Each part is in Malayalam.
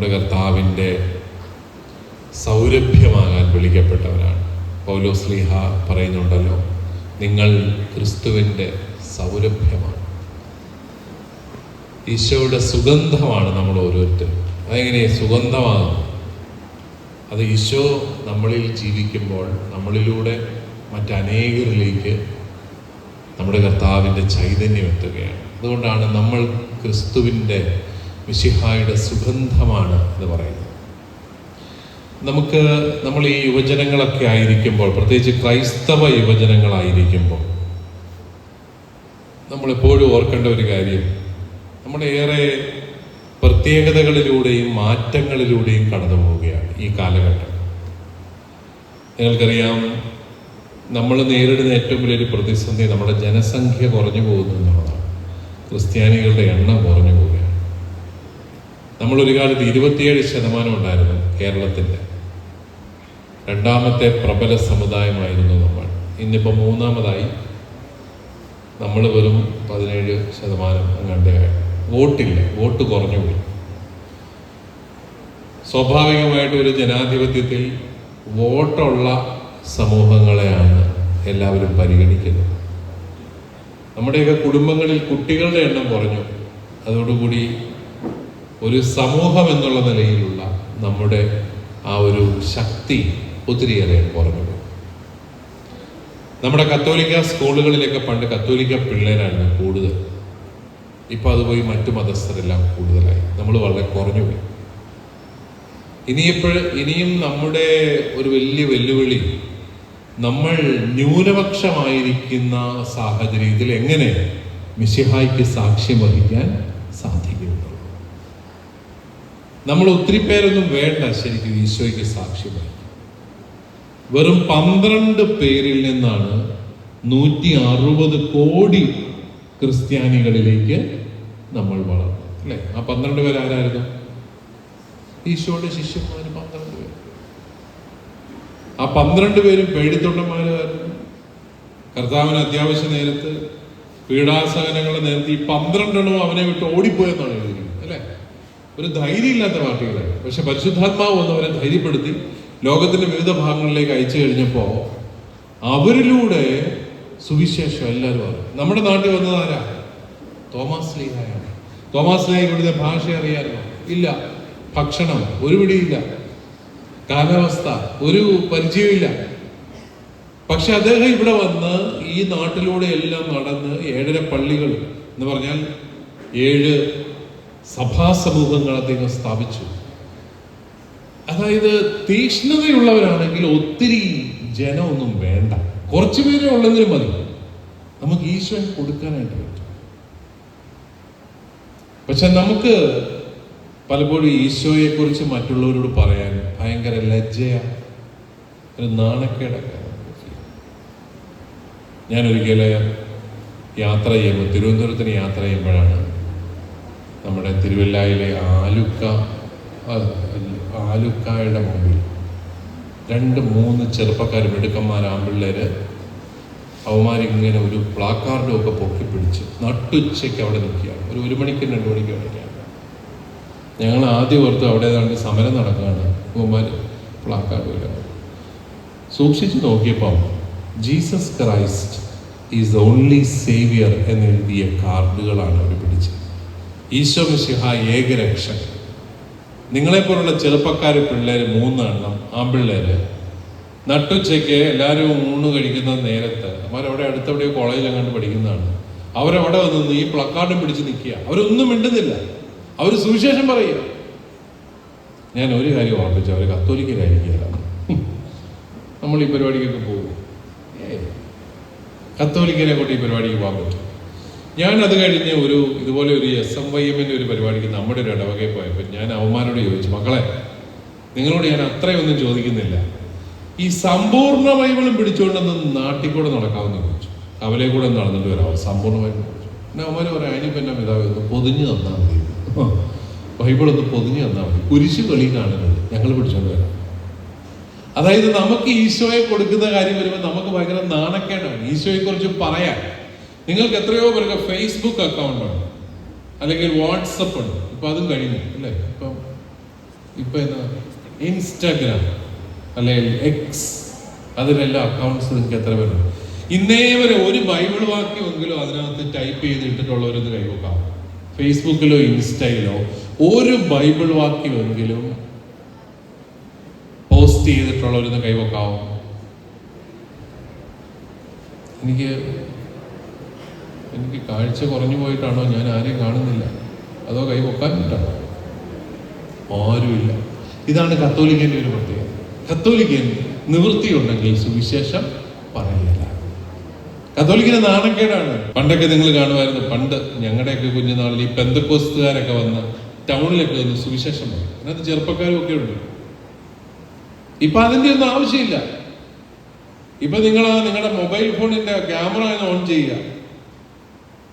നമ്മുടെ കർത്താവിന്റെ സൗരഭ്യമാകാൻ വിളിക്കപ്പെട്ടവരാണ് പൗലോസ്ലിഹ പറയുന്നുണ്ടല്ലോ നിങ്ങൾ ക്രിസ്തുവിന്റെ സൗരഭ്യമാണ്. ഈശോയുടെ സുഗന്ധമാണ് നമ്മൾ ഓരോരുത്തരും. അതെങ്ങനെ സുഗന്ധമാകും അത് ഈശോ നമ്മളിൽ ജീവിക്കുമ്പോൾ നമ്മളിലൂടെ മറ്റനേകരിലേക്ക് നമ്മുടെ കർത്താവിന്റെ ചൈതന്യം എത്തുകയാണ്. അതുകൊണ്ടാണ് നമ്മൾ ക്രിസ്തുവിന്റെ മിശിഹായുടെ സുഗന്ധമാണ് എന്ന് പറയുന്നത്. നമുക്ക് നമ്മൾ ഈ യുവജനങ്ങളൊക്കെ ആയിരിക്കുമ്പോൾ പ്രത്യേകിച്ച് ക്രൈസ്തവ യുവജനങ്ങളായിരിക്കുമ്പോൾ നമ്മളെപ്പോഴും ഓർക്കേണ്ട ഒരു കാര്യം നമ്മുടെ ഏറെ പ്രത്യേകതകളിലൂടെയും മാറ്റങ്ങളിലൂടെയും കടന്നു പോവുകയാണ് ഈ കാലഘട്ടം. നിങ്ങൾക്കറിയാം നമ്മൾ നേരിടുന്ന ഏറ്റവും വലിയൊരു പ്രതിസന്ധി നമ്മുടെ ജനസംഖ്യ കുറഞ്ഞു പോകുന്നു എന്നുള്ളതാണ്. ക്രിസ്ത്യാനികളുടെ എണ്ണം കുറഞ്ഞു പോവുകയാണ് നമ്മൾ ഒരു കാലത്ത് ഇരുപത്തിയേഴ് ശതമാനം ഉണ്ടായിരുന്നു കേരളത്തിന്റെ രണ്ടാമത്തെ പ്രബല സമുദായമായിരുന്നു നമ്മൾ. ഇന്നിപ്പോൾ മൂന്നാമതായി നമ്മൾ വെറും പതിനേഴ് ശതമാനം അങ്ങാണ്ടേ വോട്ടില്ല വോട്ട് കുറഞ്ഞു പോയി. സ്വാഭാവികമായിട്ട് ഒരു ജനാധിപത്യത്തിൽ വോട്ടുള്ള സമൂഹങ്ങളെയാണ് എല്ലാവരും പരിഗണിക്കുന്നത്. നമ്മുടെയൊക്കെ കുടുംബങ്ങളിൽ കുട്ടികളുടെ എണ്ണം കുറഞ്ഞു. അതോടുകൂടി ഒരു സമൂഹം എന്നുള്ള നിലയിലുള്ള നമ്മുടെ ആ ഒരു ശക്തി ഒത്തിരിയേറെ കുറഞ്ഞു. നമ്മുടെ കത്തോലിക്ക സ്കൂളുകളിലൊക്കെ പണ്ട് കത്തോലിക്ക പിള്ളേരായിരുന്നു കൂടുതൽ. ഇപ്പൊ അത് പോയി മറ്റു മതസ്ഥരെല്ലാം കൂടുതലായി. നമ്മൾ വളരെ കുറഞ്ഞു പോയി. ഇനിയിപ്പോൾ ഇനിയും നമ്മുടെ ഒരു വലിയ വെല്ലുവിളി നമ്മൾ ന്യൂനപക്ഷമായിരിക്കുന്ന സാഹചര്യത്തിൽ എങ്ങനെ മിശിഹായ്ക്ക് സാക്ഷ്യം വഹിക്കാൻ സാധിക്കുമെന്നുള്ളത്. നമ്മൾ ഒത്തിരി പേരൊന്നും വേണ്ട ശരിക്കും ഈശോയ്ക്ക് സാക്ഷ്യം വെറും പന്ത്രണ്ട് പേരിൽ നിന്നാണ് നൂറ്റി അറുപത് കോടി ക്രിസ്ത്യാനികളിലേക്ക് നമ്മൾ വളർന്നു അല്ലെ? ആ പന്ത്രണ്ട് പേർ ആരായിരുന്നു? ഈശോയുടെ ശിഷ്യന്മാര് പന്ത്രണ്ട് പേര്. ആ പന്ത്രണ്ട് പേരും പേടിത്തൊണ്ടന്മാരായിരുന്നു കർത്താവിന് അത്യാവശ്യ നേരത്ത് പീഡാസഹനങ്ങളെ നേരത്തെ ഈ അവനെ വിട്ട് ഓടിപ്പോയെന്നാണ് ഒരു ധൈര്യമില്ലാത്ത പാർട്ടികളായി. പക്ഷെ പരിശുദ്ധാത്മാവ് വന്ന് അവരെ ധൈര്യപ്പെടുത്തി ലോകത്തിന്റെ വിവിധ ഭാഗങ്ങളിലേക്ക് അയച്ചു കഴിഞ്ഞപ്പോ അവരിലൂടെ സുവിശേഷം എല്ലാവരും അറിയും നമ്മുടെ നാട്ടിൽ വന്നത് ആരാ? തോമസ് ലീഹായാണ്. തോമസ് ലീഹ ഇവിടുത്തെ ഭാഷ അറിയാമോ ഇല്ല. ഭക്ഷണം ഒരു പിടിയില്ല കാലാവസ്ഥ ഒരു പരിചയമില്ല പക്ഷെ അദ്ദേഹം ഇവിടെ വന്ന് ഈ നാട്ടിലൂടെ എല്ലാം നടന്ന് ഏഴര പള്ളികൾ എന്ന് പറഞ്ഞാൽ ഏഴ് സഭാ സമൂഹങ്ങൾ അദ്ദേഹം സ്ഥാപിച്ചു. അതായത് തീക്ഷ്ണതയുള്ളവരാണെങ്കിൽ ഒത്തിരി ജനമൊന്നും വേണ്ട. കുറച്ചു പേരെ ഉള്ളെങ്കിലും മതി. നമുക്ക് ഈശ്വരൻ കൊടുക്കാനായിട്ട് പറ്റും. പക്ഷെ നമുക്ക് പലപ്പോഴും ഈശോയെ കുറിച്ച് മറ്റുള്ളവരോട് പറയാൻ ഭയങ്കര ലജ്ജയാണ് ഒരു നാണക്കേടൊക്കെ ഒരിക്കൽ യാത്ര ചെയ്യുമ്പോൾ തിരുവനന്തപുരത്തിന് യാത്ര ചെയ്യുമ്പോഴാണ് നമ്മുടെ തിരുവല്ലായിലെ ആലുക്ക ആലുക്കായുടെ മുമ്പിൽ. രണ്ട് മൂന്ന് ചെറുപ്പക്കാർ മിടുക്കന്മാർ അവന്മാരിങ്ങനെ ഒരു പ്ലാക്കാർഡും ഒക്കെ പൊക്കി പിടിച്ച് നട്ടുച്ചയ്ക്ക് അവിടെ നിൽക്കുകയാണ്. ഒരു ഒരു മണിക്കും രണ്ട് മണിക്കും ഇടയ്ക്കാണ് ഞങ്ങൾ ആദ്യം ഓർത്ത് അവിടെ ഏതാണ്ട് സമരം നടക്കുകയാണ്. പ്ലാക്കാർഡ് എല്ലാം സൂക്ഷിച്ചു നോക്കിയപ്പം Jesus Christ is the only saviour എന്നെഴുതിയ കാർഡുകളാണ് അവർ ഈശോ മിശിഹ ഏകരക്ഷകൻ നിങ്ങളെപ്പോലുള്ള ചെറുപ്പക്കാർ പിള്ളേർ മൂന്നെണ്ണം ആമ്പിള്ളേര്. നട്ടുച്ചയ്ക്ക് എല്ലാവരും ഊണ് കഴിക്കുന്ന നേരത്ത് അവരവിടെ അടുത്തവിടെയോ കോളേജ് അങ്ങോട്ട് പഠിക്കുന്നതാണ്. അവരവിടെ വന്ന് ഈ പ്ലക്കാർഡും പിടിച്ച് നിൽക്കുക. അവരൊന്നും മിണ്ടുന്നില്ല. അവർ സുവിശേഷം പറയുക. ഞാൻ ഒരു കാര്യം ഓർപ്പിച്ചു അവർ കത്തോലിക്കരായിരിക്കുകയല്ല നമ്മൾ ഈ പരിപാടിക്കൊക്കെ പോകും. കത്തോലിക്കനെ കൊണ്ട് ഈ പരിപാടിക്ക് പോകാൻ പറ്റും. ഞാൻ അത് കഴിഞ്ഞ് ഒരു ഇതുപോലെ ഒരു എസ് എം വൈ എമ്മിന്റെ ഒരു പരിപാടിക്ക് നമ്മുടെ ഒരു ഇടവകയിൽ പോയപ്പോൾ ഞാൻ അവന്മാരോട് ചോദിച്ചു മക്കളെ നിങ്ങളോട് ഞാൻ അത്രയൊന്നും ചോദിക്കുന്നില്ല. ഈ സമ്പൂർണ ബൈബിളും പിടിച്ചുകൊണ്ടൊന്ന് നാട്ടിൽ കൂടെ നടക്കാമെന്ന് ചോദിച്ചു. അവലെ കൂടെ നടന്നിട്ട് വരാമോ സമ്പൂർണ ബൈബിൾ പിന്നെ അവന്മാർ പറയാം അതിനിപ്പോൾ എന്നാ പിതാവ് ഒന്ന് പൊതിഞ്ഞ് തന്നാൽ മതി. ബൈബിൾ ഒന്ന് പൊതിഞ്ഞ് തന്നാൽ മതി. കുരിശ് കളി കാണുന്നത് ഞങ്ങൾ പിടിച്ചോണ്ട് വരാം. അതായത് നമുക്ക് ഈശോയെ കൊടുക്കുന്ന കാര്യം വരുമ്പോൾ നമുക്ക് ഭയങ്കര നാണക്കേടാണ്. ഈശോയെ കുറിച്ച് പറയാൻ നിങ്ങൾക്ക് എത്രയോ പേർക്ക് ഫേസ്ബുക്ക് അക്കൗണ്ട് ഉണ്ട്. അല്ലെങ്കിൽ വാട്സപ്പ് ഉണ്ട്. ഇപ്പൊ അതും കഴിഞ്ഞു അല്ലേ? ഇപ്പം ഇപ്പൊ എന്താ? ഇൻസ്റ്റാഗ്രാം അല്ലെങ്കിൽ എക്സ് അതിലെല്ലാം അക്കൗണ്ട്സ് നിങ്ങൾക്ക് എത്ര പേരുണ്ട്? ഇന്നേ വരെ ഒരു ബൈബിൾ വാക്യമെങ്കിലും അതിനകത്ത് ടൈപ്പ് ചെയ്തിട്ടുള്ളവരൊന്ന് കൈവക്കാം ഫേസ്ബുക്കിലോ ഇൻസ്റ്റയിലോ ഒരു ബൈബിൾ വാക്യമെങ്കിലും പോസ്റ്റ് ചെയ്തിട്ടുള്ളവരൊന്ന് കൈവക്കാവോ എനിക്ക് എനിക്ക് കാഴ്ച കുറഞ്ഞു പോയിട്ടാണോ ഞാൻ ആരെയും കാണുന്നില്ല? അതോ കൈ പൊക്കാനിട്ടാണോ ആരുമില്ല. ഇതാണ് കത്തോലിക്കന്റെ ഒരു പ്രത്യേകത. കത്തോലിക്കൻ നിവൃത്തിയുണ്ടെങ്കിൽ സുവിശേഷം പറയില്ല കത്തോലിക്കന് നാണക്കേടാണ്. പണ്ടൊക്കെ നിങ്ങൾ കാണുമായിരുന്നു പണ്ട് ഞങ്ങളുടെയൊക്കെ കുഞ്ഞുനാളിൽ ഈ പെന്തക്കോസ്തുകാരൊക്കെ വന്ന് ടൗണിലൊക്കെ വന്ന് സുവിശേഷം പറയും. അതിനകത്ത് ചെറുപ്പക്കാരും ഒക്കെ ഉണ്ട്. ഇപ്പൊ അതിന്റെ ഒന്നും ആവശ്യമില്ല. ഇപ്പൊ നിങ്ങൾ നിങ്ങളുടെ മൊബൈൽ ഫോണിന്റെ ക്യാമറ ഓൺ ചെയ്യുക.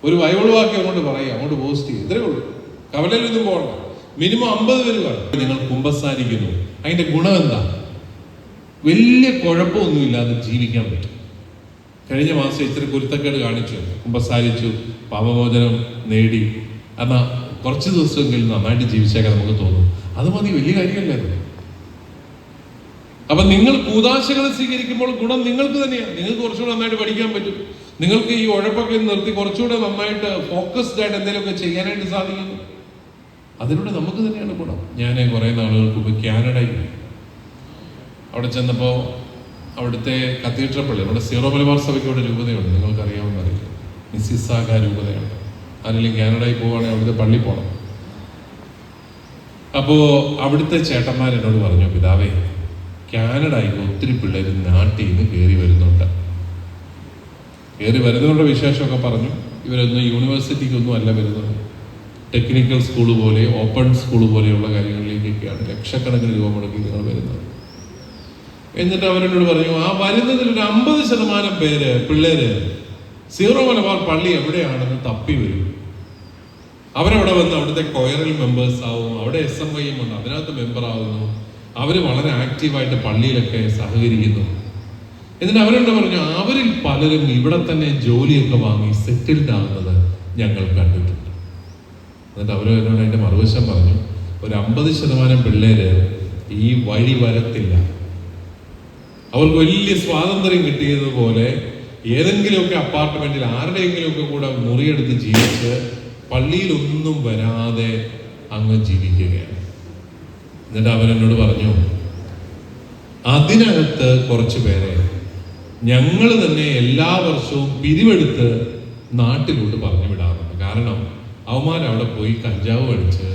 ഒരു ബൈബിൾ വാക്യം അങ്ങോട്ട് പറയുക അങ്ങോട്ട് പോസ്റ്റ് ചെയ്യുക. ഇത്രേ ഉള്ളൂ. കവലയിലൊന്നും പോകണ്ട. മിനിമം അമ്പത് പേര് കാണും നിങ്ങൾ കുമ്പസാരിക്കുന്നു. അതിന്റെ ഗുണം എന്താ? വലിയ കുഴപ്പമൊന്നുമില്ലാതെ ജീവിക്കാൻ പറ്റും. കഴിഞ്ഞ മാസം ഇച്ചിരി കുരുത്തക്കേട് കാണിച്ചു. കുമ്പസാരിച്ചു പാപമോചനം നേടി. എന്നാ കുറച്ച് ദിവസമെങ്കിലും നന്നായിട്ട് ജീവിച്ചേക്കാൻ നമുക്ക് തോന്നും. അത് മതി വലിയ കാര്യമല്ലേ അപ്പൊ നിങ്ങൾ കൂതാശകൾ സ്വീകരിക്കുമ്പോൾ ഗുണം നിങ്ങൾക്ക് തന്നെയാണ് നിങ്ങൾക്ക് കുറച്ചുകൂടെ നന്നായിട്ട് പഠിക്കാൻ പറ്റും. നിങ്ങൾക്ക് ഈ ഉഴപ്പൊക്കെ നിർത്തി കുറച്ചുകൂടെ നന്നായിട്ട് ഫോക്കസ്ഡ് ആയിട്ട് എന്തെങ്കിലുമൊക്കെ ചെയ്യാനായിട്ട് സാധിക്കുന്നു. അതിലൂടെ നമുക്ക് തന്നെയാണ് ഗുണം. ഞാൻ കുറേ നാളുകൾക്ക് മുമ്പ് കാനഡയിൽ. അവിടെ ചെന്നപ്പോൾ അവിടുത്തെ കത്തീഡ്രൽ പള്ളി നമ്മുടെ സീറോ മലബാർ സഭയ്ക്ക് അവിടെ രൂപതയുണ്ട്. നിങ്ങൾക്ക് അറിയാവുന്ന അറിയില്ല. മിസ്സിസാഗ രൂപതയുണ്ട്. ആരെങ്കിലും കാനഡയിൽ പോവുകയാണെങ്കിൽ അവിടുത്തെ പള്ളി പോകണം അപ്പോൾ അവിടുത്തെ ചേട്ടന്മാരെന്നോട് പറഞ്ഞു പിതാവേ കാനഡയിൽ ഒത്തിരി പിള്ളേർ നാട്ടിൽ നിന്ന് കയറി വരുന്നുണ്ട്. കയറി വരുന്നവരുടെ വിശേഷമൊക്കെ പറഞ്ഞു. ഇവരൊന്നും യൂണിവേഴ്സിറ്റിക്കൊന്നും അല്ല വരുന്നത്. ടെക്നിക്കൽ സ്കൂൾ പോലെ ഓപ്പൺ സ്കൂൾ പോലെയുള്ള കാര്യങ്ങളിലേക്കൊക്കെയാണ് ലക്ഷക്കണക്കിന് രൂപ മുടക്കി നിങ്ങൾ വരുന്നത്. എന്നിട്ട് അവരോട് പറഞ്ഞു ആ വരുന്നതിൽ ഒരു അമ്പത് ശതമാനം പേര് പിള്ളേര് സീറോ മലബാർ പള്ളി എവിടെയാണെന്ന് തപ്പി വരും. അവരവിടെ വന്ന് അവിടുത്തെ കൊയറൽ മെമ്പേഴ്സ് ആവും അവിടെ എസ് എം ഐയും ഉണ്ട് അതിനകത്ത് മെമ്പർ ആവുന്നു. അവർ വളരെ ആക്റ്റീവായിട്ട് പള്ളിയിലൊക്കെ സഹകരിക്കുന്നു. എന്നിട്ട് അവരെന്താ പറഞ്ഞു അവരിൽ പലരും ഇവിടെ തന്നെ ജോലിയൊക്കെ വാങ്ങി സെറ്റിൽഡ് ആകുന്നത് ഞങ്ങൾ കണ്ടിട്ടുണ്ട്. എന്നിട്ട് അവർ എന്നോട് അതിന്റെ മറുവശം പറഞ്ഞു ഒരു അമ്പത് ശതമാനം പിള്ളേര് ഈ വഴി വരത്തില്ല. അവർക്ക് വലിയ സ്വാതന്ത്ര്യം കിട്ടിയതുപോലെ ഏതെങ്കിലുമൊക്കെ അപ്പാർട്ട്മെന്റിൽ ആരുടെയെങ്കിലുമൊക്കെ കൂടെ മുറിയെടുത്ത് ജീവിച്ച് പള്ളിയിലൊന്നും വരാതെ അങ്ങ് ജീവിക്കുകയാണ്. എന്നിട്ട് അവൻ എന്നോട് പറഞ്ഞു അതിനകത്ത് കുറച്ച് പേരെ ഞങ്ങൾ തന്നെ എല്ലാ വർഷവും പിരിവെടുത്ത് നാട്ടിലോട്ട് പറഞ്ഞു വിടാറുണ്ട് കാരണം അവന്മാർ അവിടെ പോയി കഞ്ചാവ് അടിച്ച്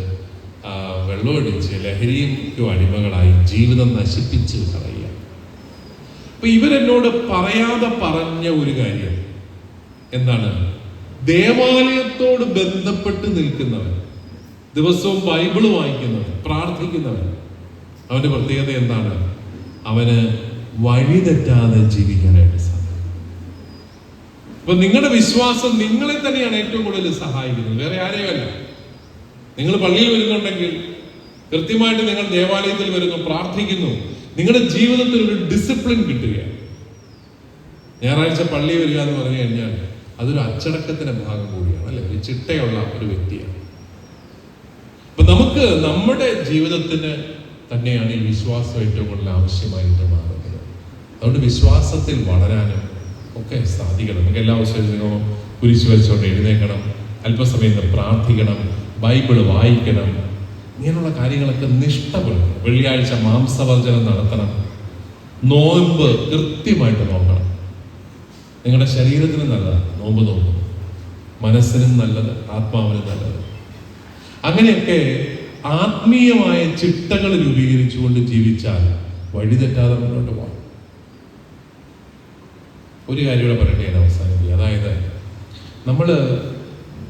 ആ, വെള്ളം അടിച്ച് ലഹരിക്കും അടിമകളായി ജീവിതം നശിപ്പിച്ച് കളയുക. അപ്പൊ ഇവരെന്നോട് പറയാതെ പറഞ്ഞ ഒരു കാര്യം. എന്താണ്? ദേവാലയത്തോട് ബന്ധപ്പെട്ട് നിൽക്കുന്നവൻ ദിവസവും ബൈബിൾ വായിക്കുന്നവൻ പ്രാർത്ഥിക്കുന്നവൻ അവന്റെ പ്രത്യേകത എന്താണ്? അവന് വഴി തെറ്റാതെ ജീവിക്കാനായിട്ട് സാധിക്കും. ഇപ്പൊ നിങ്ങളുടെ വിശ്വാസം നിങ്ങളെ തന്നെയാണ് ഏറ്റവും കൂടുതൽ സഹായിക്കുന്നത്. വേറെ ആരെയുമല്ല. നിങ്ങൾ പള്ളിയിൽ വരുന്നുണ്ടെങ്കിൽ കൃത്യമായിട്ട് നിങ്ങൾ ദേവാലയത്തിൽ വരുന്നു പ്രാർത്ഥിക്കുന്നു. നിങ്ങളുടെ ജീവിതത്തിൽ ഒരു ഡിസിപ്ലിൻ കിട്ടുകയാണ്. ഞായറാഴ്ച പള്ളി വരിക എന്ന് പറഞ്ഞു കഴിഞ്ഞാൽ അതൊരു അച്ചടക്കത്തിന്റെ ഭാഗം കൂടിയാണ് അല്ലെ? ഒരു ചിട്ടയുള്ള ഒരു വ്യക്തിയാണ്. അപ്പൊ നമുക്ക് നമ്മുടെ ജീവിതത്തിന് തന്നെയാണ് ഈ വിശ്വാസം ഏറ്റവും കൂടുതൽ ആവശ്യമായിട്ട് മാറുന്നത്. അതുകൊണ്ട് വിശ്വാസത്തിൽ വളരാനും ഒക്കെ സാധിക്കണം. നമുക്ക് എല്ലാ ദിവസവും കുരിശു വരച്ചുകൊണ്ട് എഴുന്നേക്കണം അല്പസമയം പ്രാർത്ഥിക്കണം ബൈബിൾ വായിക്കണം ഇങ്ങനെയുള്ള കാര്യങ്ങളൊക്കെ നിഷ്ഠപ്പെടും വെള്ളിയാഴ്ച മാംസവർജനം നടത്തണം. നോമ്പ് കൃത്യമായിട്ട് നോക്കണം. നിങ്ങളുടെ ശരീരത്തിന് നല്ലതാണ്. നോമ്പ് നോക്കും മനസ്സിനും നല്ലത് ആത്മാവിനും നല്ലത്. അങ്ങനെയൊക്കെ ആത്മീയമായ ചിട്ടകൾ രൂപീകരിച്ചുകൊണ്ട് ജീവിച്ചാൽ വഴിതെറ്റാതെ മുന്നോട്ട് പോകാം. ഒരു കാര്യം കൂടെ പറയട്ടെ ഞാൻ അവസാനിപ്പിക്കുക അതായത് നമ്മൾ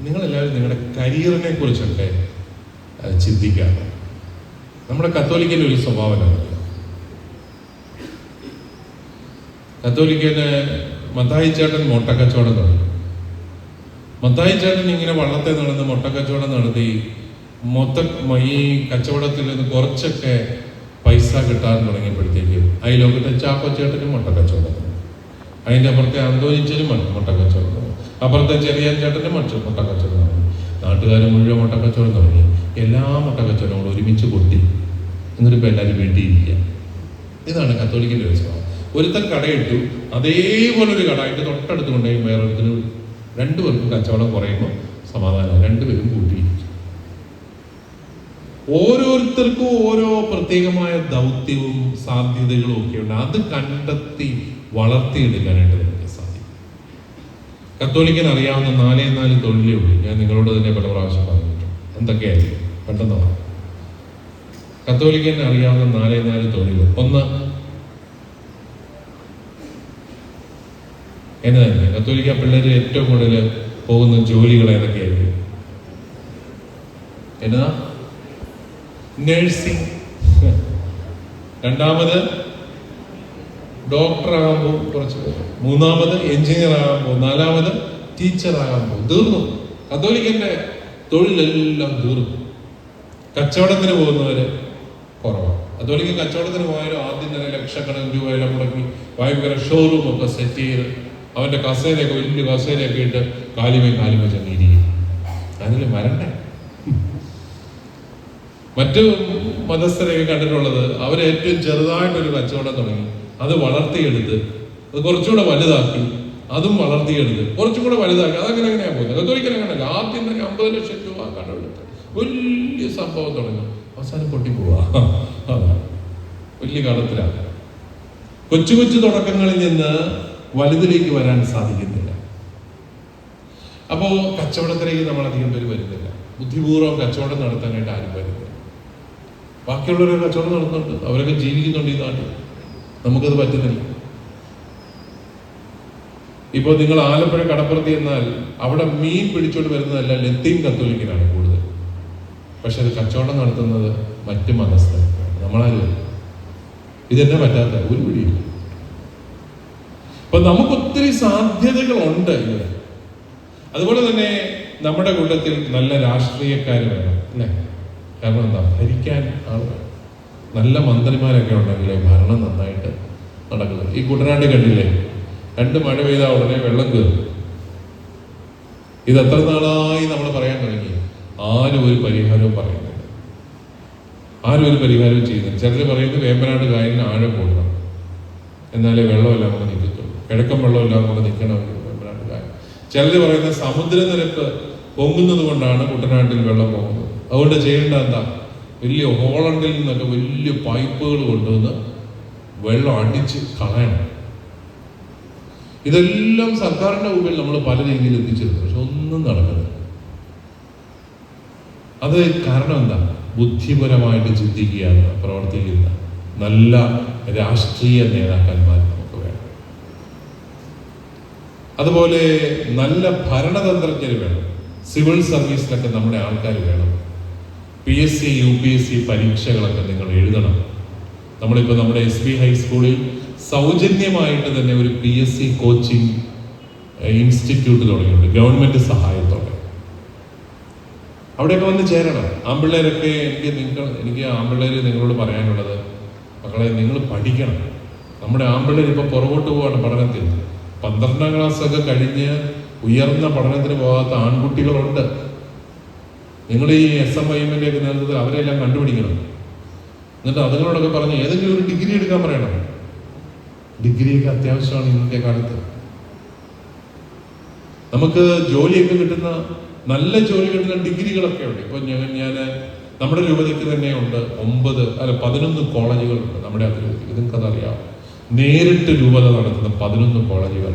നിങ്ങളെല്ലാവരും നിങ്ങളുടെ കരിയറിനെ കുറിച്ചൊക്കെ ചിന്തിക്കാം നമ്മുടെ കത്തോലിക്കന്റെ ഒരു സ്വഭാവമാണ് കത്തോലിക്കന് മത്തായി ചേട്ടൻ മുട്ടക്കച്ചവടം നടത്തി. മത്തായി ചേട്ടൻ ഇങ്ങനെ വള്ളത്തെ നടന്ന് മുട്ടക്കച്ചവടം നടത്തി മൊത്ത ഈ കച്ചവടത്തിൽ നിന്ന് കുറച്ചൊക്കെ പൈസ കിട്ടാൻ തുടങ്ങിയപ്പോഴത്തേക്ക് ലോകത്തെ ചാക്കോ ചേട്ടനും മുട്ടക്കച്ചവടം അതിന്റെ അപ്പുറത്തെ അന്തോനിച്ചനും മുട്ടക്കച്ചവടം. അപ്പുറത്തെ ചെറിയ ചേട്ടനും മറ്റു മുട്ടക്കച്ചവടം തുടങ്ങി. നാട്ടുകാർ മുഴുവൻ മുട്ടക്കച്ചവടം തുടങ്ങി. എല്ലാ മുട്ടക്കച്ചവടങ്ങളും ഒരുമിച്ച് കൊട്ടി. എന്നിട്ട് ഇപ്പം എല്ലാവരും വീട്ടിയിരിക്കുക ഇതാണ് കത്തോലിക്കിന്റെ ഒരു സ്വഭാവം. ഒരുത്തൻ കടയിട്ടു അതേപോലെ ഒരു കട അതിന്റെ തൊട്ടടുത്ത് കൊണ്ടുപോയി വേറൊരുത്തിന് രണ്ടുപേർക്കും കച്ചവടം കുറയുമ്പോൾ സമാധാനം രണ്ടുപേരും കൂട്ടിയിരിക്കും. ഓരോരുത്തർക്കും ഓരോ പ്രത്യേകമായ ദൗത്യവും സാധ്യതകളും ഒക്കെ ഉണ്ട്. അത് കണ്ടെത്തി വളർത്തിയെടുക്കാനായിട്ട് നമുക്ക് സാധിക്കും. കത്തോലിക്കൻ അറിയാവുന്ന നാലേ നാല് തൊഴിലേ ഉള്ളൂ. ഞാൻ നിങ്ങളോട് തന്നെ പല പ്രാവശ്യം പറഞ്ഞിട്ടുണ്ട്. എന്തൊക്കെയായിരിക്കും പെട്ടെന്ന് പറഞ്ഞു കത്തോലിക്കൻ അറിയാവുന്ന നാലേ നാല് തൊഴിൽ. ഒന്ന് എന്ന് തന്നെ. കത്തോലിക്ക പിള്ളേർ ഏറ്റവും കൂടുതൽ പോകുന്ന ജോലികൾ ഏതൊക്കെയായിരിക്കും എന്നതാ നഴ്സിംഗ്. രണ്ടാമത് ഡോക്ടർ ആകാൻ പോകും കുറച്ച് മൂന്നാമത് എഞ്ചിനീയർ ആകാൻ പോകും നാലാമത് ടീച്ചർ ആകാൻ പോകും. തീർന്നു. കത്തോലിക്കന്റെ തൊഴിലെല്ലാം തീർന്നു. കച്ചവടത്തിന് പോകുന്നവര് കുറവാണ്. കത്തോലിക്ക കച്ചവടത്തിന് പോയാലും ആദ്യം തന്നെ ലക്ഷക്കണക്കിന് രൂപയെല്ലാം മുടക്കി ഭയങ്കര ഷോറൂം ഒക്കെ സെറ്റ് ചെയ്ത് അവന്റെ കസേരയൊക്കെ വലിയ കസേരയൊക്കെ ഇട്ട് കാലിമേ കാലിമേ ചെന്നിരിക്കും അതിൽ വരണ്ടേ? മറ്റു മതസ്ഥരെയൊക്കെ കണ്ടിട്ടുള്ളത് അവർ ഏറ്റവും ചെറുതായിട്ടൊരു കച്ചവടം തുടങ്ങി. അത് വളർത്തിയെടുത്ത് അത് കുറച്ചുകൂടെ വലുതാക്കി അതും വളർത്തിയെടുത്ത് കുറച്ചും കൂടെ വലുതാക്കി. അതങ്ങനെ അങ്ങനെയാ പോകുന്നത്. കത്തോലിക്കൽ അങ്ങനെയല്ല ആദ്യം തന്നെ അമ്പത് ലക്ഷം രൂപ കടമെടുത്ത് വലിയ സംഭവം തുടങ്ങും. അവസാനം പൊട്ടിപ്പോവാ. വലിയ കടത്തിലാണ് കൊച്ചു കൊച്ചു തുടക്കങ്ങളിൽ നിന്ന് വലുതിലേക്ക് വരാൻ സാധിക്കുന്നില്ല അപ്പോ കച്ചവടത്തിലേക്ക് നമ്മൾ അധികം പേര് വരുന്നില്ല. ബുദ്ധിപൂർവം കച്ചവടം നടത്താനായിട്ട് ആരും വരുന്നില്ല. ബാക്കിയുള്ളവരൊക്കെ കച്ചവടം നടത്തുന്നുണ്ട്. അവരൊക്കെ ജീവിക്കുന്നുണ്ട് ഈ നാട്ടിൽ. നമുക്കത് പറ്റുന്നില്ല. ഇപ്പൊ നിങ്ങൾ ആലപ്പുഴ കടപ്പുറത്ത് എന്നാൽ അവിടെ മീൻ പിടിച്ചോണ്ട് വരുന്നതല്ല ലത്തീൻ കത്തോലിക്കിനാണ് കൂടുതൽ. പക്ഷെ അത് കച്ചവടം നടത്തുന്നത് മറ്റ് മതസ്ഥ നമ്മളാരും? ഇതെന്നെ പറ്റാത്ത ഒരു പിടിയില്ല. അപ്പൊ നമുക്ക് ഒത്തിരി സാധ്യതകളുണ്ട് ഇവിടെ. അതുപോലെ തന്നെ നമ്മുടെ കൂട്ടത്തിൽ നല്ല രാഷ്ട്രീയക്കാർ വേണം അല്ലേ? കാരണം എന്താ? ഭരിക്കാൻ ആൾ വേണം നല്ല മന്ത്രിമാരൊക്കെ ഉണ്ടെങ്കിലേ ഭരണം നന്നായിട്ട് നടക്കുന്നത് ഈ കുട്ടനാട് കണ്ടില്ലേ? രണ്ട് മഴ പെയ്താൽ ഉടനെ വെള്ളം കയറും ഇത് എത്ര നാളായി നമ്മൾ പറയാൻ തുടങ്ങി? ആരും ഒരു പരിഹാരവും പറയുന്നില്ല. ആരും ഒരു പരിഹാരവും ചെയ്യുന്നില്ല. ചിലർ പറയുന്നത് വേമ്പനാട് കായലിന് ആഴം കൂടണം എന്നാലേ വെള്ളമെല്ലാം നമുക്ക് നിൽക്കത്തുള്ളൂ. കിഴക്കൻ വെള്ളമെല്ലാം നമുക്ക് നിൽക്കണമെങ്കിൽ വേമ്പനാട് കായൽ. ചിലർ പറയുന്നത് സമുദ്രനിരപ്പ് പൊങ്ങുന്നത് കൊണ്ടാണ് കുട്ടനാട്ടിൽ വെള്ളം പോകുന്നത് അതുകൊണ്ട് ചെയ്യേണ്ട എന്താ? വലിയ ഹോളണ്ടിൽ നിന്നൊക്കെ വലിയ പൈപ്പുകൾ കൊണ്ടുവന്ന് വെള്ളം അടിച്ച് കളയണം. ഇതെല്ലാം സർക്കാരിന്റെ മുമ്പിൽ നമ്മൾ പല രീതിയിൽ എത്തിച്ചിരുന്നു. പക്ഷെ ഒന്നും നടക്കുന്നില്ല. അത് കാരണം എന്താ? ബുദ്ധിപരമായിട്ട് ചിന്തിക്കുകയാണ് പ്രവർത്തിക്കുന്ന നല്ല രാഷ്ട്രീയ നേതാക്കന്മാർ നമുക്ക് വേണം. അതുപോലെ നല്ല ഭരണതന്ത്രജ്ഞർ വേണം. സിവിൽ സർവീസിലൊക്കെ നമ്മുടെ ആൾക്കാർ വേണം. P S C U P S C പരീക്ഷകളൊക്കെ നിങ്ങൾ എഴുതണം. നമ്മളിപ്പോൾ നമ്മുടെ എസ് ബി ഹൈസ്കൂളിൽ സൗജന്യമായിട്ട് തന്നെ ഒരു P S C coaching institute തുടങ്ങിയിട്ടുണ്ട്. ഗവൺമെന്റ് സഹായത്തോടെ. അവിടെയൊക്കെ വന്ന് ചേരണം. ആമ്പിള്ളേരൊക്കെ എനിക്ക് നിങ്ങൾ എനിക്ക് ആമ്പിള്ളേർ നിങ്ങളോട് പറയാനുള്ളത് മക്കളെ നിങ്ങൾ പഠിക്കണം. നമ്മുടെ ആമ്പിള്ളേർ ഇപ്പൊ പുറകോട്ട് പോവാണ് പഠനത്തിൽ പന്ത്രണ്ടാം ക്ലാസ് ഒക്കെ കഴിഞ്ഞ് ഉയർന്ന പഠനത്തിന് പോകാത്ത ആൺകുട്ടികളുണ്ട്. നിങ്ങൾ ഈ എസ് എം ഐ എമ്മിന്റെ ഒക്കെ നേതൃത്വത്തിൽ അവരെല്ലാം കണ്ടുപിടിക്കണം. എന്നിട്ട് അതുങ്ങളോടൊക്കെ പറഞ്ഞ് ഏതെങ്കിലും ഒരു ഡിഗ്രി എടുക്കാൻ പറയണം. ഡിഗ്രിയൊക്കെ അത്യാവശ്യമാണ് ഇന്നത്തെ കാലത്ത്. നമുക്ക് ജോലിയൊക്കെ കിട്ടുന്ന നല്ല ജോലി കിട്ടുന്ന ഡിഗ്രികളൊക്കെ ഉണ്ട്. ഇപ്പൊ ഞാൻ ഞാൻ നമ്മുടെ രൂപതയ്ക്ക് തന്നെ ഉണ്ട് ഒമ്പത് അല്ല പതിനൊന്ന് കോളേജുകളുണ്ട് നമ്മുടെ അതിരൂപതയ്ക്ക് നിങ്ങൾക്ക് അതറിയാം നേരിട്ട് രൂപത നടത്തുന്ന പതിനൊന്ന് കോളേജുകൾ.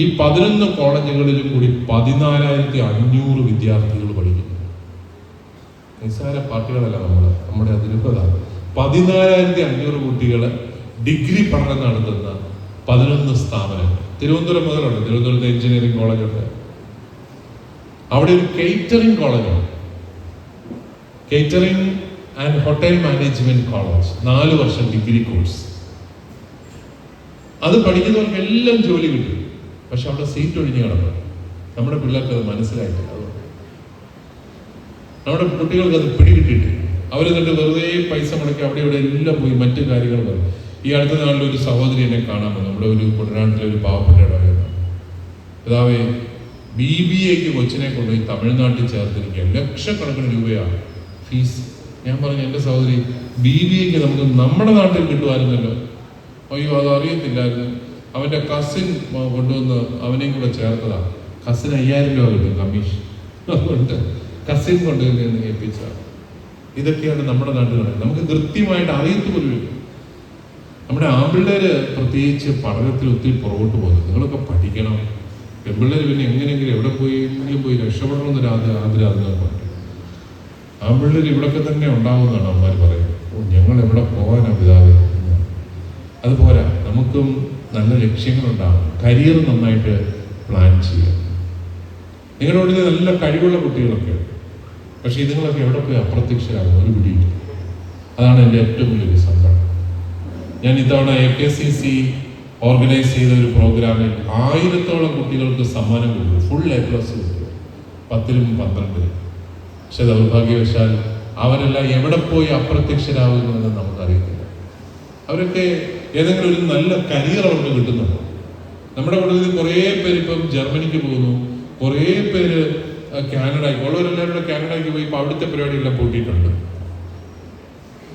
ഈ പതിനൊന്ന് കോളേജുകളിലും കൂടി പതിനാലായിരത്തി അഞ്ഞൂറ് വിദ്യാർത്ഥികൾ പഠിക്കുന്നു നിസ്സാര പാർട്ടികളല്ല നമ്മൾ നമ്മുടെ അതിരൂപത. പതിനാലായിരത്തി അഞ്ഞൂറ് കുട്ടികൾ ഡിഗ്രി പഠനം നടത്തുന്ന പതിനൊന്ന് സ്ഥാപനങ്ങൾ. തിരുവനന്തപുരം മുതലുണ്ട്. തിരുവനന്തപുരത്ത് എഞ്ചിനീയറിംഗ് കോളേജുണ്ട്. അവിടെ ഒരു കേറ്ററിംഗ് കോളേജുണ്ട്. Catering and hotel management college. നാല് വർഷം ഡിഗ്രി കോഴ്സ്. അത് പഠിക്കുന്നവർക്ക് എല്ലാം ജോലി കിട്ടും. പക്ഷെ അവിടെ സീറ്റ് ഒഴിഞ്ഞു കിടന്നു നമ്മുടെ പിള്ളേർക്ക് അത് മനസ്സിലായിട്ടില്ല. അതുകൊണ്ട് നമ്മുടെ കുട്ടികൾക്ക് അത് പിടികിട്ടിട്ട് അവർ എന്നിട്ട് വെറുതെ പൈസ മുടക്കി അവിടെ ഇവിടെ എല്ലാം പോയി മറ്റു കാര്യങ്ങൾ പറയും ഈ അടുത്ത നാളിൽ ഒരു സഹോദരി എന്നെ കാണാൻ വന്നു. നമ്മുടെ ഒരു കുട്ടനാട്ടിലെ ഒരു പാവപ്പെട്ട ഇടവകയാണ് പിതാവേ ബി ബി എക്ക് കൊച്ചിനെ കൊണ്ടുപോയി തമിഴ്നാട്ടിൽ ചേർത്തിരിക്കുക. ലക്ഷക്കണക്കിന് രൂപയാണ് ഫീസ്. ഞാൻ പറഞ്ഞു എന്റെ സഹോദരി ബി ബി എക്ക് നമുക്ക് നമ്മുടെ നാട്ടിൽ കിട്ടുമായിരുന്നല്ലോ. അയ്യോ അത് അറിയത്തില്ലായിരുന്നു. അവന്റെ കസിൻ കൊണ്ടുവന്ന് അവനെയും കൂടെ ചേർത്തതാണ് കസിൻ അയ്യായിരം രൂപ കിട്ടും കമ്മീഷൻ അതുകൊണ്ട് കസിൻ കൊണ്ടുവന്ന് ഏൽപ്പിച്ച ഇതൊക്കെയാണ് നമ്മുടെ നാട്ടിൽ നമുക്ക് കൃത്യമായിട്ട് അറിയത്ത് പോലും നമ്മുടെ ആമ്പിള്ളേര് പ്രത്യേകിച്ച് പഠനത്തിൽ ഒത്തിരി പുറകോട്ട് പോകുന്നത്. നിങ്ങളൊക്കെ പഠിക്കണം. പെമ്പിള്ളേര് പിന്നെ എങ്ങനെയെങ്കിലും എവിടെ പോയി എങ്കിലും പോയി രക്ഷപ്പെടണം എന്നൊരു ആദ്യ ആഗ്രഹം പറഞ്ഞു ആമ്പിള്ളേർ ഇവിടൊക്കെ തന്നെ ഉണ്ടാവുമെന്നാണ് അമ്മമാർ പറയുന്നത്. ഞങ്ങൾ എവിടെ പോകാനാണ് പിതാവ്? അതുപോരാ നമുക്കും നല്ല ലക്ഷ്യങ്ങളുണ്ടാകും കരിയർ നന്നായിട്ട് പ്ലാൻ ചെയ്യാം. നിങ്ങളുടെ നല്ല കഴിവുള്ള കുട്ടികളൊക്കെ പക്ഷേ ഇതുങ്ങളൊക്കെ എവിടെ പോയി അപ്രത്യക്ഷരാകും ഒരു പിടിയില്ല. അതാണ് എന്റെ ഏറ്റവും വലിയൊരു സങ്കടം. ഞാൻ ഇത്തവണ A K C C organise ചെയ്ത ഒരു പ്രോഗ്രാമിൽ ആയിരത്തോളം കുട്ടികൾക്ക് സമ്മാനം കൊടുത്തു. ഫുൾ എ പ്ലസ് കൊടുത്തു. പത്തിലും പന്ത്രണ്ടിലും. പക്ഷെ ദൗർഭാഗ്യവശാൽ അവരെല്ലാം എവിടെ പോയി അപ്രത്യക്ഷരാകുന്നതെന്ന് നമുക്കറിയത്തില്ല. അവരൊക്കെ ഏതെങ്കിലും ഒരു നല്ല കരിയർ അവർക്ക് കിട്ടുന്നുണ്ടോ? നമ്മുടെ കൂട്ടത്തിൽ കുറേ പേര് ഇപ്പം ജർമ്മനിക്ക് പോകുന്നു. കുറേ പേര് കാനഡയ്ക്ക് ഉള്ളവരെല്ലാവരും കൂടെ കാനഡയ്ക്ക് പോയി ഇപ്പം അവിടുത്തെ പരിപാടിയെല്ലാം പൂട്ടിയിട്ടുണ്ട്.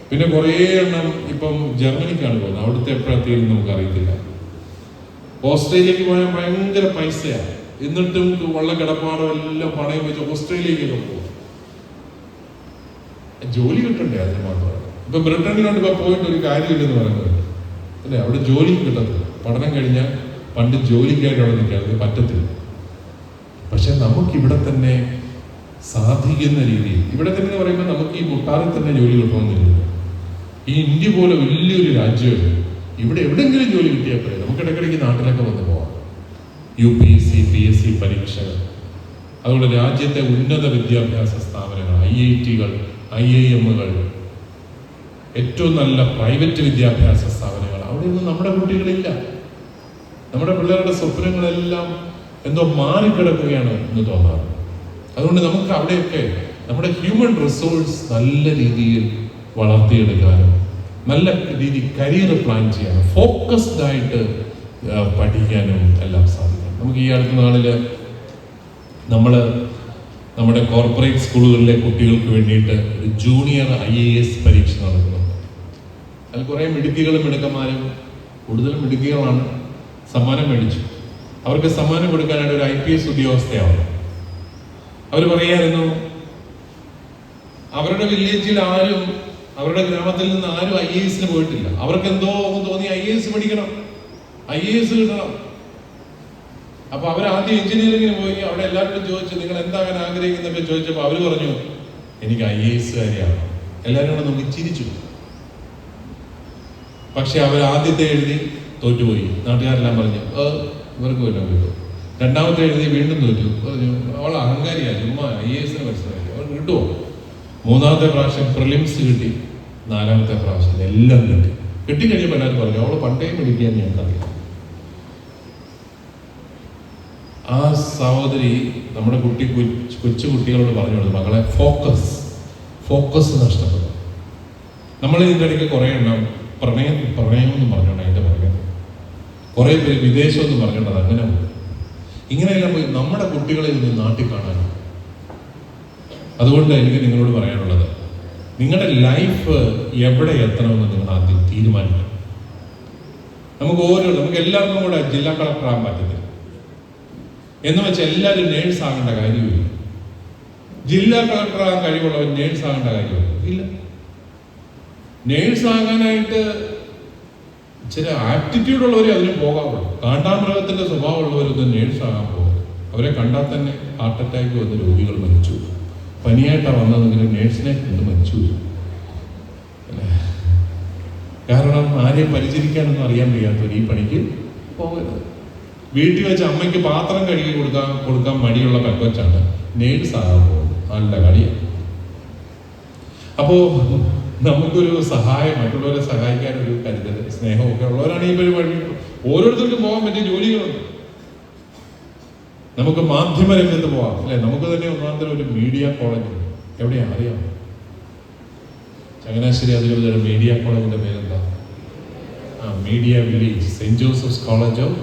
പിന്നെ കുറേ എണ്ണം ഇപ്പം ജർമ്മനിക്കാണ് പോകുന്നത്. അവിടുത്തെ എപ്പോഴെത്തിയെന്ന് നമുക്ക് അറിയത്തില്ല ഓസ്ട്രേലിയക്ക് പോയാൽ ഭയങ്കര പൈസയാണ് എന്നിട്ടും വള്ള കിടപ്പാടോ എല്ലാം പണയം വെച്ച് ഓസ്ട്രേലിയക്കൊക്കെ പോകും. ജോലി കിട്ടണ്ടേ അതിന് മാത്രം? ഇപ്പൊ ബ്രിട്ടനിലോട്ട് ഇപ്പൊ പോയിട്ട് ഒരു കാര്യമില്ലെന്ന് പറയുന്നത്. അല്ലേ? അവിടെ ജോലി കിട്ടത്തില്ല. പഠനം കഴിഞ്ഞാൽ പണ്ട് ജോലിക്കായിട്ട് അവിടെ നിൽക്കാതെ പറ്റത്തില്ല. പക്ഷെ നമുക്ക് ഇവിടെ തന്നെ സാധിക്കുന്ന രീതിയിൽ ഇവിടെ തന്നെ എന്ന് പറയുമ്പോൾ നമുക്ക് ഈ മുട്ടാറിൽ തന്നെ ജോലി കിട്ടണമെന്നില്ല ഈ ഇന്ത്യ പോലെ വലിയൊരു രാജ്യമാണ് ഇവിടെ എവിടെയെങ്കിലും ജോലി കിട്ടിയാൽ പോരെ? നമുക്ക് ഇടയ്ക്കിടയ്ക്ക് നാട്ടിലൊക്കെ വന്ന് പോവാം. U P S C P S C പരീക്ഷകൾ. അതുപോലെ രാജ്യത്തെ ഉന്നത വിദ്യാഭ്യാസ സ്ഥാപനങ്ങൾ ഐ ഐ ടികൾ ഐ ഐ എമ്മുകൾ ഏറ്റവും നല്ല പ്രൈവറ്റ് വിദ്യാഭ്യാസ സ്ഥാപനങ്ങൾ അവിടെയൊന്നും നമ്മുടെ കുട്ടികളില്ല. നമ്മുടെ പിള്ളേരുടെ സ്വപ്നങ്ങളെല്ലാം എന്തോ മാറിക്കിടക്കുകയാണ് എന്ന് തോന്നാറ് അതുകൊണ്ട് നമുക്ക് അവിടെയൊക്കെ നമ്മുടെ ഹ്യൂമൻ റിസോഴ്സ് നല്ല രീതിയിൽ വളർത്തിയെടുക്കാനും നല്ല രീതി കരിയർ പ്ലാൻ ചെയ്യാനും ഫോക്കസ്ഡ് ആയിട്ട് പഠിക്കാനും എല്ലാം സാധിക്കും. നമുക്ക് ഈ അടുത്ത നാളിൽ നമ്മൾ നമ്മുടെ കോർപ്പറേറ്റ് സ്കൂളുകളിലെ കുട്ടികൾക്ക് വേണ്ടിയിട്ട് ഒരു ജൂനിയർ ഐ എ എസ് പരീക്ഷ നടക്കുന്നുണ്ട് അതിൽ കുറേ മിടുക്കികളും മിടുക്കന്മാരും കൂടുതലും മിടുക്കികളാണ്. സമ്മാനം മേടിച്ചു. അവർക്ക് സമ്മാനം കൊടുക്കാനായിട്ട് ഒരു ഐ പി എസ് ഉദ്യോഗസ്ഥയാവണം അവർ പറയായിരുന്നു അവരുടെ വില്ലേജിൽ ആരും അവരുടെ ഗ്രാമത്തിൽ നിന്ന് ആരും ഐ എ എസിന് പോയിട്ടില്ല. അവർക്ക് എന്തോ ഒന്ന് തോന്നി ഐ എ എസ് പഠിക്കണം. ഐ എ എസ് കിട്ടണം. അപ്പൊ അവർ ആദ്യം എഞ്ചിനീയറിംഗിന് പോയി അവിടെ എല്ലാവരും ചോദിച്ചു നിങ്ങൾ എന്താകാൻ ആഗ്രഹിക്കുന്നൊക്കെ ചോദിച്ചപ്പോൾ അവർ പറഞ്ഞു എനിക്ക് ഐ എ എസ് കാര്യമാണ് എല്ലാവരും കൂടെ നമുക്ക് ചിരിച്ചു. പക്ഷെ അവർ ആദ്യത്തെ എഴുതി തോറ്റുപോയി. നാട്ടുകാരെല്ലാം പറഞ്ഞു "ഏ, ഇവർക്ക് വല്ലതും കിട്ടും രണ്ടാമത്തെ എഴുതി വീണ്ടും തോറ്റു. പറഞ്ഞു അവൾ അഹങ്കാരിയാ ചുമ്മാ ഐ എ എസിന് മനസ്സിലായി അവൾ കിട്ടുമോ മൂന്നാമത്തെ പ്രാവശ്യം പ്രിലിംസ് കിട്ടി. നാലാമത്തെ പ്രാവശ്യം എല്ലാം കിട്ടി. കിട്ടിക്കഴിഞ്ഞപ്പോൾ എല്ലാവരും പറഞ്ഞു അവൾ പണ്ടേ പഠിക്കാൻ ഞങ്ങൾക്കറിയാം. ആ സഹോദരി നമ്മുടെ കുട്ടി കൊച്ചു കുട്ടികളോട് പറഞ്ഞു കൊടുത്തു മകളെ ഫോക്കസ് ഫോക്കസ് നഷ്ടപ്പെടും നമ്മൾ ഇതിന്റെ ഇടയ്ക്ക് കുറേ എണ്ണം പ്രണയം പ്രണയം എന്ന് പറഞ്ഞോണ്ട് അതിന്റെ കുറേ പേര് വിദേശം എന്ന് പറഞ്ഞോണ്ട് അത് അങ്ങനെ പോകും ഇങ്ങനെയെല്ലാം പോയി നമ്മുടെ കുട്ടികളെ ഒന്ന് നാട്ടിൽ കാണാൻ അതുകൊണ്ട് എനിക്ക് നിങ്ങളോട് പറയാനുള്ളത്. നിങ്ങളുടെ ലൈഫ് എവിടെ എത്തണമെന്ന് നിങ്ങൾ ആദ്യം തീരുമാനിക്കണം. നമുക്ക് ഓരോ നമുക്ക് എല്ലാവർക്കും കൂടെ ജില്ലാ കളക്ടർ ആകാൻ പറ്റത്തില്ല. എന്ന് വെച്ചാൽ എല്ലാവരും നേഴ്സ് ആകേണ്ട കാര്യമില്ല. ജില്ലാ കളക്ടർ ആകാൻ കഴിവുള്ളവൻ നേഴ്സ് ആകേണ്ട കാര്യമില്ല. ഇല്ല. നേഴ്സ് ആകാനായിട്ട് ചില ആറ്റിറ്റ്യൂഡ് ഉള്ളവരെ അതിന് പോകാവുള്ളൂ കാണ്ടാമൃഗത്തിന്റെ സ്വഭാവമുള്ളവരൊന്നും നേഴ്സ് നേഴ്സാകാൻ പോകും. അവരെ കണ്ടാൽ തന്നെ ഹാർട്ട് അറ്റാക്ക് വന്ന് രോഗികൾ മരിച്ചു. പനിയായിട്ടാണ് വന്നതെങ്കിലും നേഴ്സിനെ കൊണ്ട് മരിച്ചു. കാരണം ആരെ പരിചരിക്കാനൊന്നും അറിയാൻ വയ്യാത്തവർ ഈ പണിക്ക് പോകരുത്. വീട്ടിൽ വെച്ച് അമ്മയ്ക്ക് പാത്രം കഴുകി കൊടുക്കാൻ കൊടുക്കാൻ മടിയുള്ള പെങ്കൊച്ചാണ്. നേഴ്സ് ആകാൻ പോകുന്നത്. നല്ല കളിയാണ് അപ്പോ നമുക്കൊരു സഹായം മറ്റുള്ളവരെ സഹായിക്കാൻ ഒരു കരുതൽ സ്നേഹമൊക്കെ ഉള്ളവരാണ് ഈ പരിപാടി ഓരോരുത്തർക്കും പോകാൻ പറ്റിയ ജോലികളുണ്ട്. നമുക്ക് മാധ്യമ രംഗത്ത് പോവാം അല്ലെ? നമുക്ക് തന്നെ ഒന്നാമത്തെ ഒരു മീഡിയ കോളേജ് എവിടെയാ? അറിയാം ചങ്ങനാശ്ശേരി അതിരൂപതയുടെ മീഡിയ കോളേജിന്റെ പേരെന്താ? ആ media village Saint Joseph's college of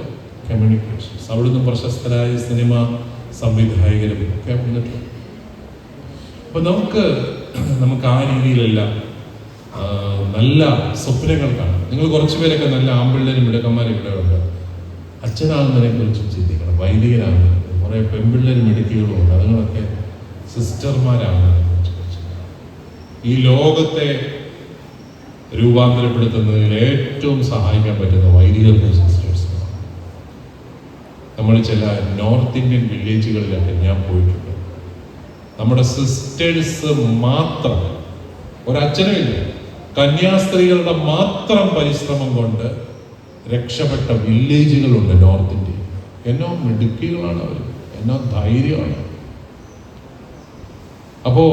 communications അവിടുന്ന് പ്രശസ്തരായ സിനിമ സംവിധായകരും ഒക്കെ വന്നിട്ടുണ്ട് അപ്പൊ നമുക്ക് നമുക്ക് ആ രീതിയിലെല്ലാം നല്ല സ്വപ്നങ്ങൾ കാണാം. നിങ്ങൾ കുറച്ച് പേരൊക്കെ നല്ല ആമ്പിള്ളേരും മിടുക്കന്മാരും ഇവിടെ ഉണ്ട്. അച്ഛനാകുന്നതിനെ കുറിച്ചും ചിന്തിക്കണം. വൈദികരാകുന്നത് കുറെ പെൺപിള്ളേരും മിടുക്കികളും ഉണ്ട്. അതുങ്ങളൊക്കെ കുറിച്ച് ഈ ലോകത്തെ രൂപാന്തരപ്പെടുത്തുന്നതിൽ ഏറ്റവും സഹായിക്കാൻ പറ്റുന്ന വൈദിക നമ്മൾ ചില നോർത്ത് ഇന്ത്യൻ വില്ലേജുകളിലൊക്കെ ഞാൻ പോയിട്ടുണ്ട്. നമ്മുടെ സിസ്റ്റേഴ്സ് മാത്രം ഒരച്ഛനുമില്ല കന്യാസ്ത്രീകളുടെ മാത്രം പരിശ്രമം കൊണ്ട് രക്ഷപ്പെട്ട വില്ലേജുകളുണ്ട് നോർത്ത് ഇന്ത്യയിൽ എന്നോ മിടുക്കികളാണ് അവർ എന്നോ ധൈര്യമാണ്. അപ്പോൾ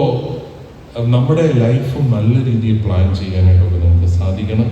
നമ്മുടെ ലൈഫ് നല്ല രീതിയിൽ പ്ലാൻ ചെയ്യാനായിട്ടൊക്കെ നമുക്ക് സാധിക്കണം.